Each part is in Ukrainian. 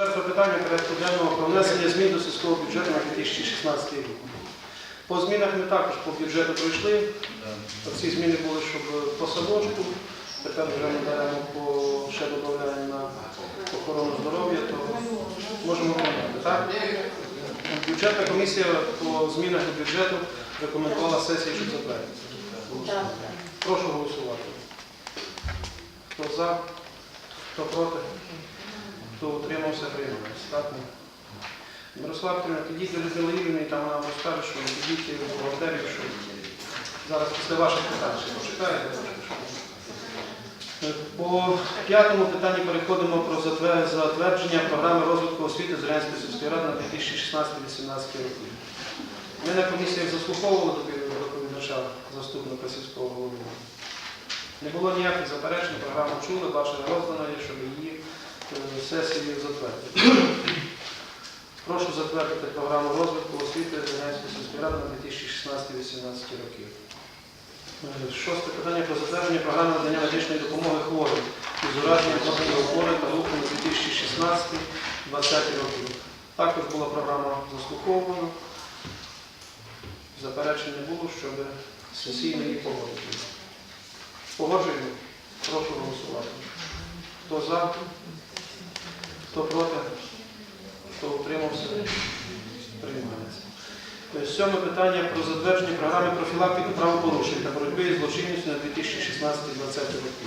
Четверте питання порядку денного про внесення змін до сільського бюджету на 2016 рік. По змінах ми також по бюджету пройшли. Ці зміни були, щоб по садочку. Тепер вже ми беремо по ще додаємо на охорону здоров'я, то можемо. Так? Бюджетна комісія по змінах до бюджету рекомендувала сесії, щоб затвердити. Прошу голосувати. Хто за, хто проти, хто утримався, приймається. Мирослав Кирилович, підіть до Людмили там вона розкаже, що до бухгалтерів, що зараз після ваших питань ще почекаєте. По п'ятому питанні переходимо про затвердження програми розвитку освіти Зеленської сільської ради на 2016-2018 роки. Ми на комісіях заслуховували допові- доповідача заступника сільського голови. Не було ніяких заперечень, програму чули, бачили роздано щоб її сесією затвердити. Прошу затвердити програму розвитку освіти Зеленської сільської ради на 2016-2018 роки. Е, Шосте питання про затвердження програми надання медичної допомоги хворим із ураженням органів опори та руху на 2016-2020 роки. Також була програма заслуховувана. Заперечень не було, щоб сесійно її погодити. Погоджуємо? Прошу голосувати. Хто за? Хто проти? Хто утримався? Приймається. Е, Сьоме питання про затвердження програми профілактики правопорушень та боротьби із злочинністю на 2016-2020 роки.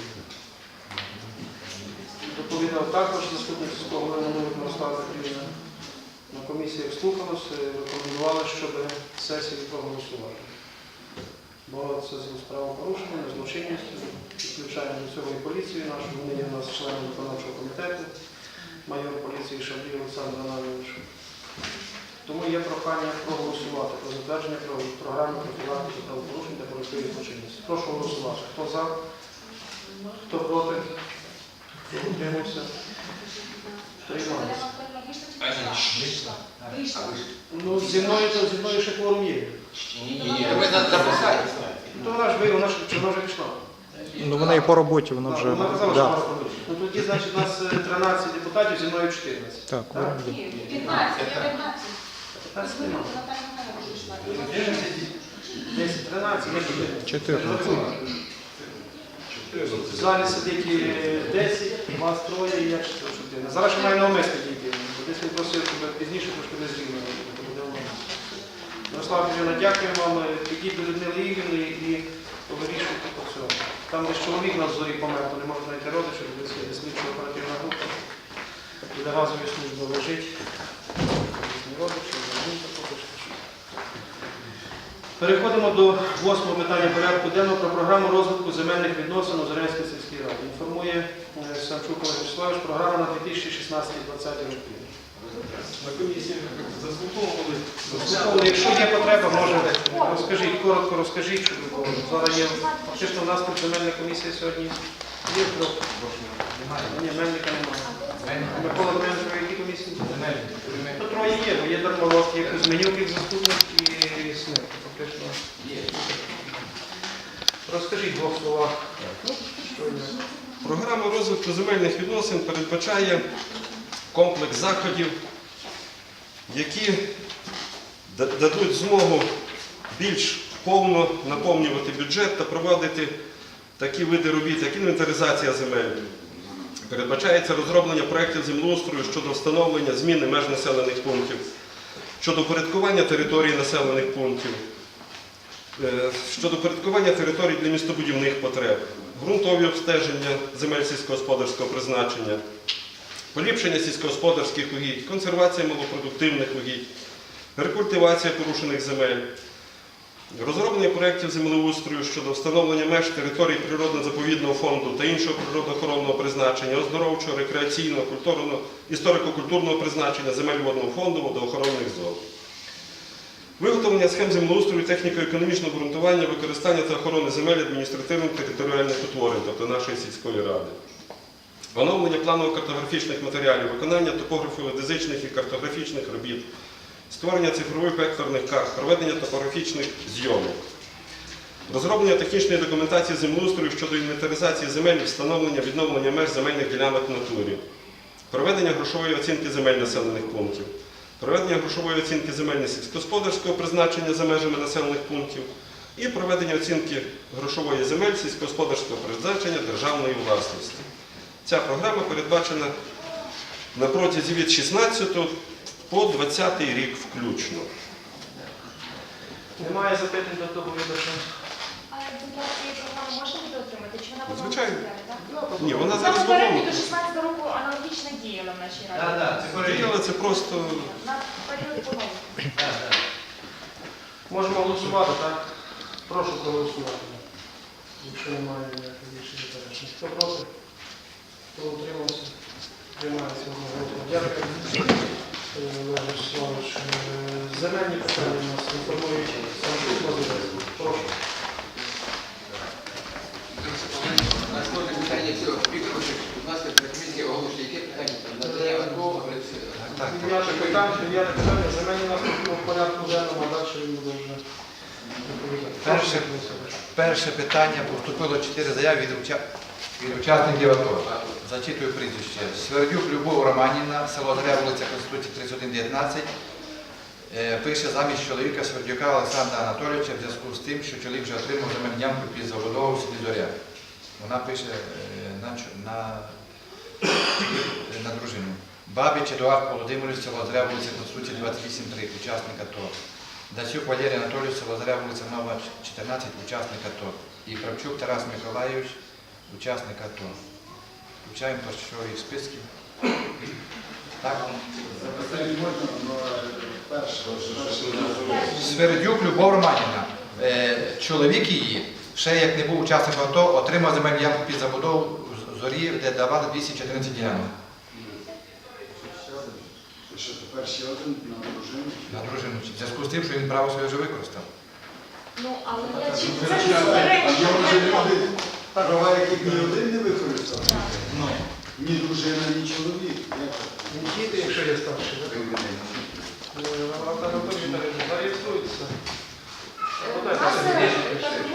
Доповідав також заступник сільського голови Мирослава Петрівна. На комісіях слухалося, рекомендували, щоб сесії проголосувати. Боротися з правопорушеннями, злочинністю, підключаємо до цього і поліцію нашу, вони є у нас члени виконавчого комітету, майор поліції Шаблій Олександр Анатолійович. Тому є прохання проголосувати про затвердження про- програми профілактики та боротьби із злочинністю. Прошу голосувати. Хто за? Хто проти? Хто утримався? Приймається. Ну, зі мною, то зі мною ще кворум є. Ні-ні-ні, ви записали. То вона ж вона ж пішла. Ну вона і по роботі, вона вже. Вона казала, що Да. вона. Ну тоді, значить, у нас е, 13 депутатів, зі мною 14. Так, Так? вона буде. 15, 19. 15 нема. Наталя Михайловна прийшла. 10, 13, не 14. 14. В залі сидить е, 10, вас троє і я чотири. Зараз ще маю навмисне дійти. бо Десь він просив, щоб пізніше трошки не зрівно. Мирослава Петрівна, дякую вам. Е, Підіть до Людмили Ігорівни і вирішуйте по цьому. Там десь чоловік на зорі помер, то не можна знайти родичів, є слідчо оперативна група. Біля газової служби лежить. Переходимо до восьмого питання порядку денного про програму розвитку земельних відносин у Зеленській сільській раді. Інформує е, Самчук Олег Вячеславович, програма на 2016-2020 роки. На комісії заслуховували. Заслуховували, Якщо є потреба, може розкажіть, коротко розкажіть, щоб було. зараз є фактично у нас тут земельна комісія сьогодні. Є трохи. Ні, Мельника немає. Микола Дмитрович, які комісії? Ну, троє є, бо є Дармолов, є Кузьменюк, як заступник і Смик. Фактично. Розкажіть в двох словах. Програма розвитку земельних відносин передбачає комплекс заходів, які дадуть змогу більш повно наповнювати бюджет та проводити такі види робіт, як інвентаризація земель. Передбачається розроблення проєктів землеустрою щодо встановлення зміни меж населених пунктів, щодо порядкування території населених пунктів, Е, щодо порядкування територій для містобудівних потреб, ґрунтові обстеження земель сільськогосподарського призначення, поліпшення сільськогосподарських угідь, консервація малопродуктивних угідь, рекультивація порушених земель, розроблення проєктів землеустрою щодо встановлення меж територій природно-заповідного фонду та іншого природоохоронного призначення, оздоровчого, рекреаційного, культурного, історико-культурного призначення, земель водного фонду, водоохоронних зон. Виготовлення схем землеустрою, техніко-економічного ґрунтування, використання та охорони земель адміністративних територіальних утворень, тобто нашої сільської ради. Оновлення планово-картографічних матеріалів, виконання топографо-геодезичних і картографічних робіт, створення цифрових векторних карт, проведення топографічних зйомок. Розроблення технічної документації землеустрою щодо інвентаризації земель, встановлення відновлення меж земельних ділянок в натурі. проведення грошової оцінки земель населених пунктів, проведення грошової оцінки земель сільськогосподарського призначення за межами населених пунктів і проведення оцінки грошової земель сільськогосподарського призначення державної власності. Ця програма передбачена на протязі від 16 по 20 рік включно. Немає запитань до доповідача? А для цієї програми можна буде отримати? Чи вона була Звичайно. Ні, вона зараз в до 16 року аналогічно діяла в нашій раді. Так, так, це це просто На період поновлення. Можемо голосувати, так? Прошу проголосувати. Якщо немає ніяких більше заперечень. Хто проти? Хто утримався? Приймається одноголосно. Дякую. Олег Вячеславович. Е, Земельні питання у нас інформують Санчук Мазурецький. Прошу. Наступне питання цього Вікторович, будь ласка, для комісії оголошує, яке питання? Надання АТО, Дев'яте питання, дев'яте питання. Земельні нас в порядку денному, а далі він буде вже доповідати. Перше. Перше питання поступило чотири заяви від, уча- учасників АТО. Зачитую прізвище. Свердюк Любов Романівна, село Заря, вулиця Конституції 3119. Е, Пише замість чоловіка Свердюка Олександра Анатолійовича в зв'язку з тим, що чоловік вже отримав земельну ділянку під забудову в селі Зоря. Вона пише е, на, на, на дружину. Бабич Едуард Володимирович, село Заря, вулиця Конституції 28.3, учасник АТО. Дацюк Валерій Анатолійович, село Заря, вулиця Нова, 14, учасник АТО. І Кравчук Тарас Миколайович, учасник АТО. Включаємо що їх списків. Так? Свердюк Любов Романівна. Е, чоловік її, ще як не був учасником АТО, отримав земельну ділянку під забудову в зорі, де давали 214 ділянок Що тепер ще один на дружину? на дружину. В зв'язку з тим, що він право своє вже використав. Ну, але я чи Це це не права яких ні один не використав. Ні дружина, ні чоловік. Не діти, якщо є старші, так?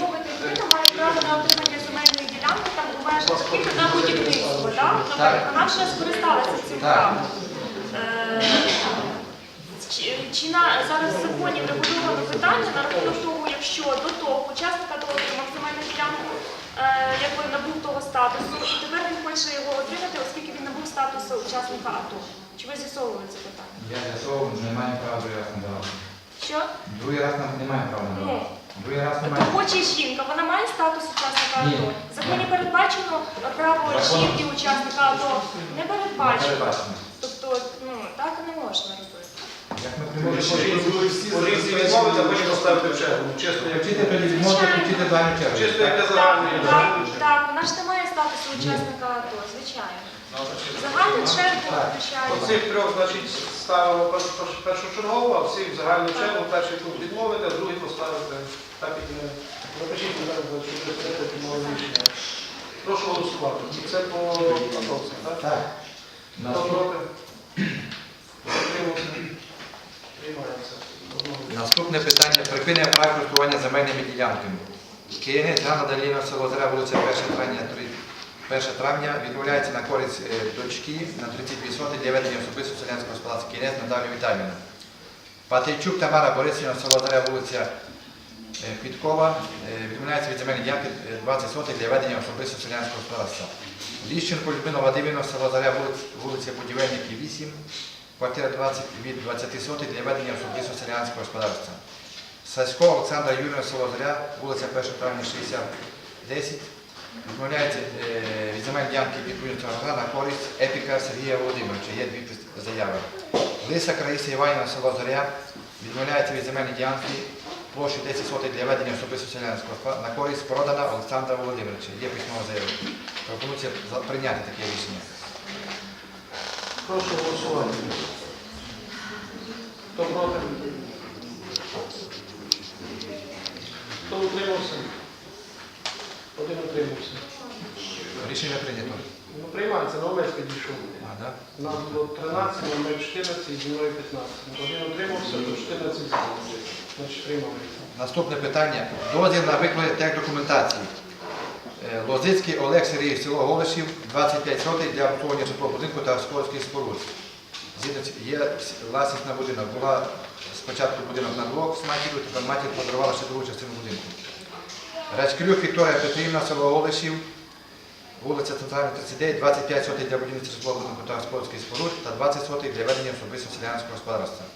Мовити, людина має право на отримання земельної ділянки там у межах на будівництво, вона вже скористалася цим правом. Чи, на зараз в законі врегульовано питання на рахунок того, якщо до того учасника того отримав земельну ділянку, якби набув того статусу, і тепер він хоче його отримати, оскільки він набув статусу учасника АТО. Чи ви з'ясовували це питання? Я з'ясовував, не маю права другий раз надавати. Що? Другий раз нам немає права Ну, надавати. Другий раз То немає. хоче жінка, вона має статус учасника Ні. АТО. В законі передбачено право Законом. жінки учасника АТО. Не Не передбачено. передбачено. Тобто, ну так не можна робити. Як жінці відмовити, а потім поставити в чергу. Чисто як відмовити, дані. Чисто для Так, вона ж не має статусу учасника АТО, звичайно. Загальну чергу включаємо. Оцих трьох, значить, ставимо пер- пер- першочергово, а всіх в загальну чергу, перший пункт відмовити, а другий поставити. Так як ми запишіть мене, що ви прийняти мове рішення. Прошу голосувати. Це по атовцям, так? Так. Хто проти? Утримався? Наступне питання. Припинення прав користування земельними ділянками. Киянець Ганна Даліна, село Заря, вулиця 1 травня, 3 1 травня. Відмовляється на користь е, дочки на 32 соти для ведення особистого селянського господарства Киянець Наталію Віталіївну. Патрійчук Тамара Борисівна, село Заря, вулиця е, Підкова, е, відмовляється від земельної ділянки е, 20 сотих для ведення особистого селянського господарства. Ліщенко Людмила Вадимівна, село Заря, вулиця Будівельників 8, квартира 20 від 20 сотих для ведення особистого селянського господарства. Сасько Олександра Юрійовна, село Заря, вулиця 1 травня 60, 10. Відмовляється е, від земель ділянки підприємства гра на користь Епіка Сергія Володимировича. Є дві заяви. Лиса Раїса Іванівна, село Заря, відмовляється від земельної ділянки площі 10 сотих для ведення особистого селянського на користь продана Олександра Володимировича. Є письмова заява. Пропонується прийняти таке рішення. Прошу голосувати. Хто проти? Хто утримався? Один утримався. Рішення прийнято. Ну, приймається, Новець підійшов. А, да? Нас було 13, номер 14, зі мною 15. Один утримався, то 14 за. Значить, приймається. Наступне питання. Дозвіл на викладення техдокументації. Е, Лозицький Олег Сергійович, село Голишів, 25 сотень для обслуговування житлового будинку та господарських споруд. Згідно Є власність на будинок. Була спочатку будинок на блок з матір'ю, тепер матір подарувала ще другу частину будинку. Рачкрюк Вікторія Петрівна, село Голишів, вулиця Центральна 39, 25 сотень для будівництва житлового будинку та господарських споруд та 20 сотень для ведення особисто селянського господарства.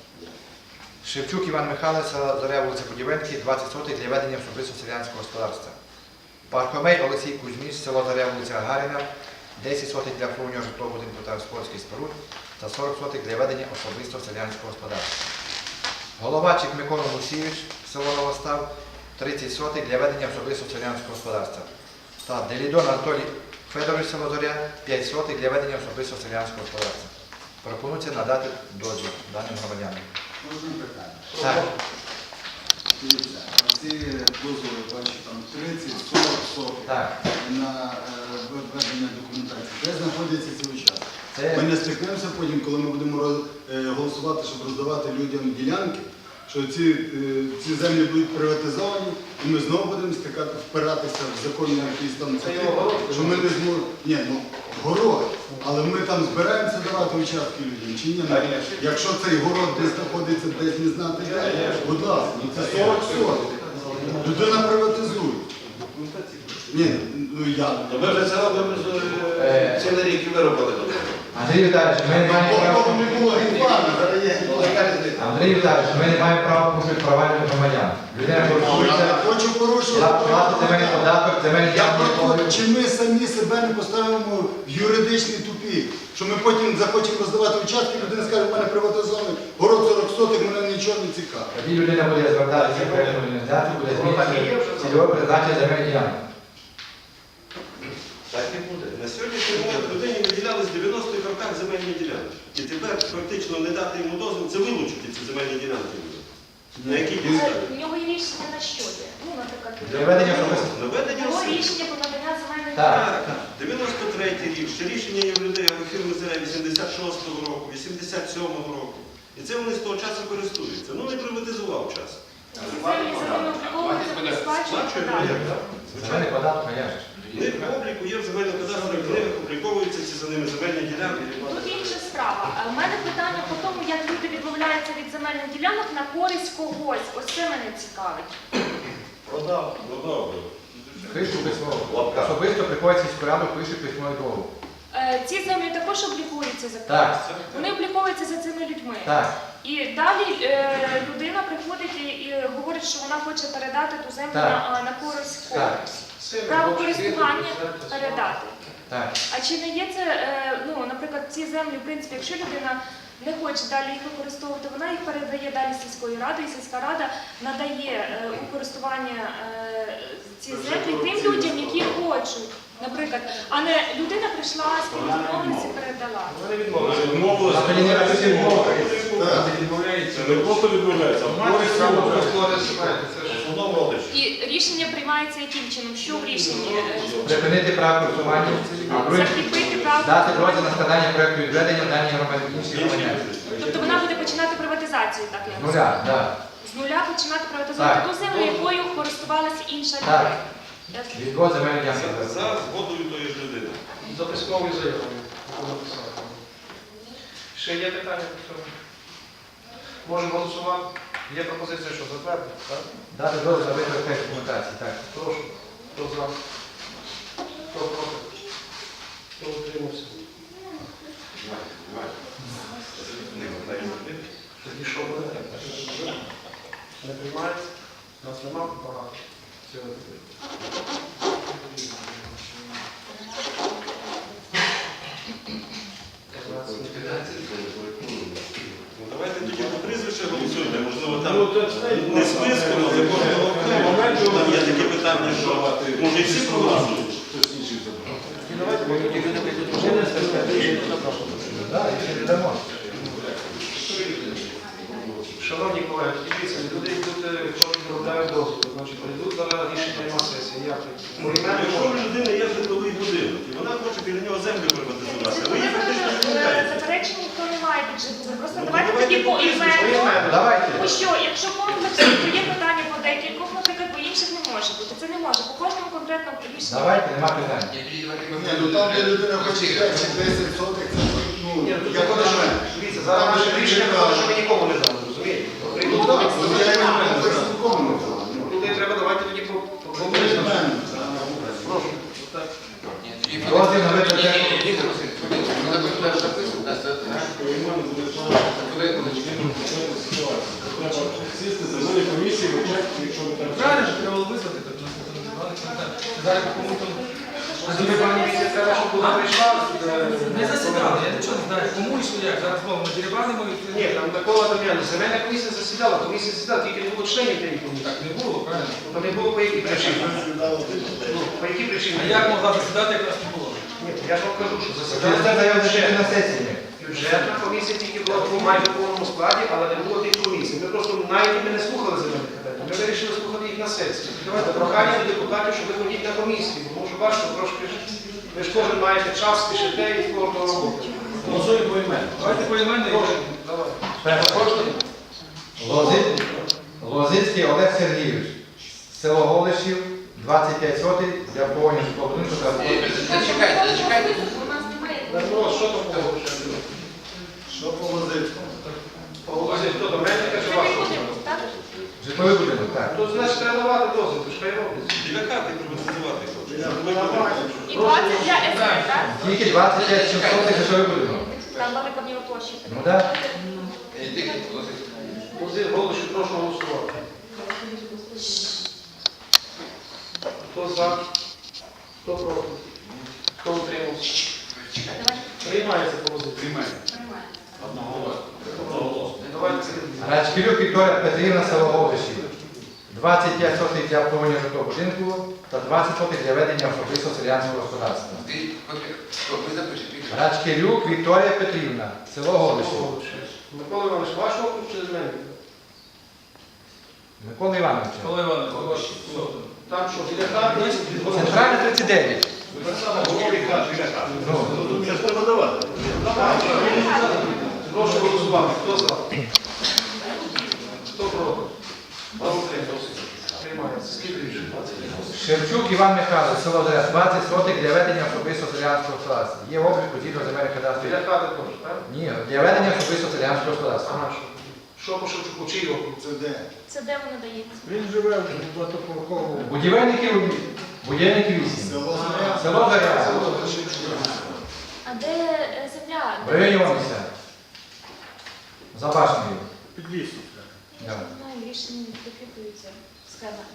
Шевчук Іван Михайлович, Зоря, вулиця Будівельки, 20 сотень для ведення особисто селянського господарства. Пархомей Олексій Кузьміш, село Заря, вулиця Гагаріна, 10 сотень для обслуговування житлового будинку та господарських споруд та 40 сотень для ведення особисто селянського господарства. Головачик Микола Мусійович, село Новостав, 30 сотень для ведення особисто селянського господарства. Та Делідон Анатолій Федорович, село Зоря, 5 сотень для ведення особисто селянського господарства. Пропонується надати дозвіл даним громадянам. Можна питання? Так. Ці дозволи, бачу, там 30, 40 сотень Так, на е, введення документації. Де знаходяться ці участки? це Ми не стикнемося потім, коли ми будемо роз- е, голосувати, щоб роздавати людям ділянки, що ці, е, ці землі будуть приватизовані, і ми знову будемо стикати, впиратися в законні якісь там Це його город? що ми не зможемо. Ні, ну город. Але ми там збираємося давати участки людям чи ні? Ну, Якщо цей город десь знаходиться, десь не знати де, будь ласка, ну це 40 сотень. Людина приватизує. Ні, ну я. Ми вже це робимо Е. цілий рік і виробили. Андрій Віталійович, ми не маємо права. Андрій Віталійович, ми не маємо права порушити права громадян. Людина Я хочу порушувати. платить земельний податок, земельні Я ділянки. про чи ми самі себе не поставимо в юридичний тупік, що ми потім захочемо роздавати участки, людина скаже, в мене приватизований, город 40 сотих, мене нічого не цікаво. Тоді людина буде звертатися в певну організацію, буде змінити цільове призначення земельних ділянок. Так не буде. На сьогоднішній момент людині виділялись 90 земельні ділянки. І тепер практично не дати йому дозвіл, це вилучити ці земельні ділянки. На якій підставі? У нього є рішення на що є. Ну, наприклад, Для ведення особисто. Наведення його осіб. рішення про надання земельної Так. ділянки. Так, 93 рік, ще рішення є в людей або фірми ЗР 86-го року, 87-го року. І це вони з того часу користуються. Ну не приватизував час. Землі обліковуються, сплачують Сплачує податки. мільярд, так? Земельний податок, а я ж. В них обліку є в земельних кадастрових книгах, обліковуються ці за ними земельні ділянки. Тут інша справа. У мене питання по тому, як люди відмовляються від земельних ділянок на користь когось. Ось це мене цікавить. Продав. Ну добре. Пишу письмо. Особисто приходить сільську раду, пише письмовий договор. Е, Ці землі також обліковуються за Так. Вони обліковуються за цими людьми. Так, І далі е, людина приходить і, і говорить, що вона хоче передати ту землю Так. на, а, на користь Так. когось. Право користування передати. так. А чи не є це, е, ну, наприклад, ці землі, в принципі, якщо людина не хоче далі їх використовувати, вона їх передає далі сільської ради, і сільська рада надає е, у користування е, ці землі тим людям, які хочуть. Наприклад, а не людина прийшла з домовленості передала. Вони відмовилися. Відмовилися. А тоді не написано мова. Не просто відмовляється, а користь Основному родичі. І рішення приймається яким чином? Що в рішенні? е. Припинити право користування, а друге Закріпити право. дати дозвіл на складання проєкту відведення дані громадян інших громадян. Тобто вона буде починати приватизацію, так я З нуля, так. З нуля починати приватизувати Так. ту землю, якою користувалася інша Так. людина. Ясно. Відвод земельних За, ділянок. за згодою тої ж людини. За письмовою заявою. Ще є питання по цьому? Можемо голосувати. Є пропозиція, що затвердити, так? Дати дозвіл на витратити документації, так. Прошу. Хто за? Хто проти? Хто утримався? Тоді що буде? Не приймається? У нас немає багато. Цього. По голосуйте, можливо, там не списком, але кожного окремо. Там є такі питання, що може і всі проголосують. Ще. Шановні колеги, дивіться, люди йдуть, е, коли відробляють дозвіл, значить, прийдуть зараз рішення прийма сесії. Як? Якщо в людини є житловий будинок, і вона хоче біля нього землю приватизувати, ви її фактично Е, відмовляєте. Заперечень ніхто не буде. Просто Ну, давайте давайте тоді по по імену. Давайте. Тому що якщо комплекс, то є питання по декількох, наприклад, по інших не може бути, це не може. По кожному конкретному рішенню. Давайте, нема питань. Ні, давайте ми- ну там, де людина хоче 5-10 сотих, це ну, на що мене. дивіться, зараз наше рішення виходить, що ми нікому не дали, розумієте? Прийдуть Ну, нові, ну, я не знаю, це ж нікому не дала. Ну, Туди треба давайте тоді по по- Ми ж по- знаємо. Прошу. Ні, тоді Дозвіл на Ні, витрати- ні, ні, Віктор Васильович, ви записуєте, записуєте, да, це- ага. Куди, куди? Треба сісти, зробити комісії, вичати, якщо ви там... Правильно, що треба було визвати, так нас ніхто не звали, зараз кому там. А тобі пані Віці, треба, щоб була прийшла. е, Не засідали, я нічого не знаю, кому і що як, зараз знову на дерибанимо і Ні, там Микола Дем'янович, земельна комісія засідала, комісія засідала, тільки не було членів тієї комісії. так не було, правильно? То не було по якій причині? Ну, по якій причині? А як могла засідати, як нас не було? Ні, я ж вам кажу, що засідала це заяву бюджет. на сесії. Бюджетна комісія тільки була в майже повному складі, але не було тих комісій. Ми просто навіть ми не слухали земельних питань. Ми вирішили слухати їх на сесії. Давайте прохання до депутатів, щоб ви ходіть на комісії, бо може бачите, трошки ви ж кожен маєте час, спішите і в кожного роботи. Голосуємо по імену. Давайте по імену і давай. Перше. Лози- Лозицький Олег Сергійович. Село Голишів, 25 сотих для повністю житлового будинку та Зачекайте, зачекайте. Що там було? Що повозити? Поголосить, хто до мене чи не житловий будинок, так. То значить треба давати дозвіл, то ж хай роблять. Біля хати приватизувати І 20 для СР, так? Тільки 25 сотих житловий будинок. Площа. Ну так. Голоси, прошу голосувати. Хто за? Хто проти? Хто утримався? Приймається позиція. Приймаємо. Давайте слідуємо. Рачкілюк Вікторія Петрівна, село Голишів. 25 сотих для повністю житлового будинку та 20 сотих для ведення особистого селянського господарства. Рачкілюк Вікторія Петрівна, село Голишів. Микола Іванович, ваш округ чи з мене? Микола Іванович. Микола Іванович, там? Що, біля хати? Центральна 39. Ну, Прошу голосувати. Хто за? Хто проти? Хто утримався? Шевчук Іван Михайлович, село Зря, 20 сотих для ведення особистого селянського господарства. Є обліку згідно земельних кадастрів. Біля хати теж, так? Ні, для ведення особистого селянського господарства. Ага, що? Що по Шевчуку? Чий округ? Це де? Це де воно дається? Він живе в багатоповерховому. Будівельників, будівельників 8. Село Заря. Село Заря, А де е, земля? в районі Оміся. За башнею. Під лісом. Да. Не знаю, рішення не прикріплюється.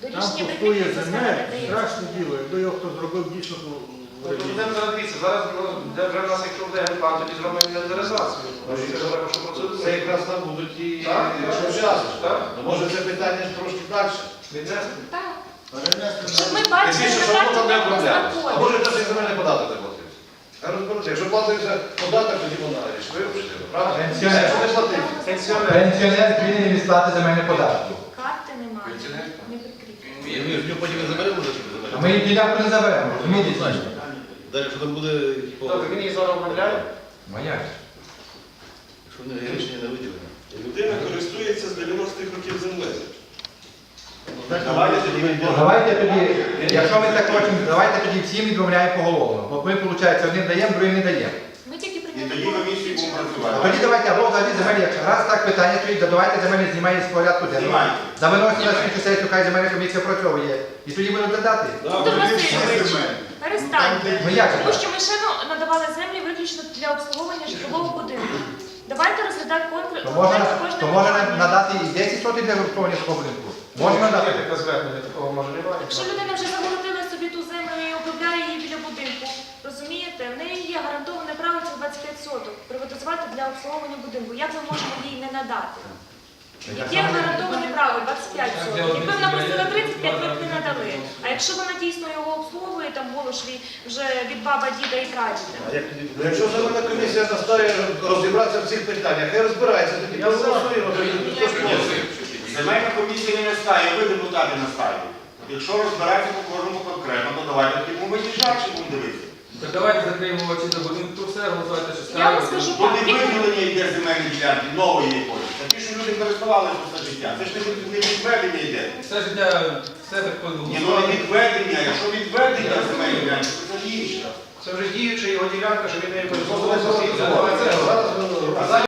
До Там рішення пустує земель, страшне діло. Якби його хто зробив дійсно, то в Ну. Будемо зараз дивитися. Зараз ну, де вже в нас, якщо буде генплан, тоді зробимо інвентаризацію. Це треба, що процедура. Це якраз там будуть і Так, так. часу. Так. Ну, Може це питання трошки далі. Віднести. Так. Щоб ми бачили Більше, щоб карті, потім не воно. А може це земельний податок заплатив. Я розберуся. Якщо платиться податок, тоді вона річ. Правда? Пенсіонер. Якщо не платив. Пенсіонер. Пенсіонер звільнений від сплати земельних податків. Не. Ми потім не заберемо за А ми їм ділянку не заберемо, розумієте? Далі, якщо там буде Добре, він її зараз обробляє. Моя якщо в нього рішення не виділено. Людина користується з 90-х років землею. Давайте тоді. Давайте тоді, якщо ми так хочемо, давайте тоді всім відмовляємо поголовно. Бо ми, виходить, одним даємо, другим не даємо. І тоді комісії будемо працювати. тоді давайте, або взагалі земель, як раз так питання стоїть, то давайте земель знімає з порядку денного. Знімайте. За виносить на світу сесію, хай земельна комісія працьовує. І тоді будемо додати. Віктор Васильович, перестаньте. Ну як Тому що ми ще ну, надавали землі виключно для обслуговування житлового будинку. Давайте розглядати конкурс. То можна, то можна надати і 10 сотень для обслуговування свого будинку. Можна надати. Якщо людина вже загородила собі ту землю і обробляє її біля будинку, розумієте, в неї є гарантоване право цих 25 соток приватизувати для обслуговування будинку. Як ми можемо їй не надати? Яке гарантоване право 25 соток. Якби вона просила 35, ми б не надали. А якщо вона дійсно його обслуговує, там в Волошві вже від баба, діда і прадіда. Ну, Якщо земельна комісія настає розібратися в цих питаннях, хай розбирається, тоді проголосуємо. тоді хто ж проти. Земельна комісія не настає, ви депутати настаєте. Якщо розбирається по кожному конкретно, то давайте тоді ми далі будемо дивитися. Так давайте закриємо очі до будинку, все, голосуйте, що Я вам скажу так. не виділення йде земельні ділянки, нової якоїсь. Такі, що люди користувалися все життя. Це ж не, відведення йде. Все життя, все так Ні, ну не відведення, якщо відведення земельні ділянки, то це ж інше. Це вже діюча його ділянка, що він не використовував.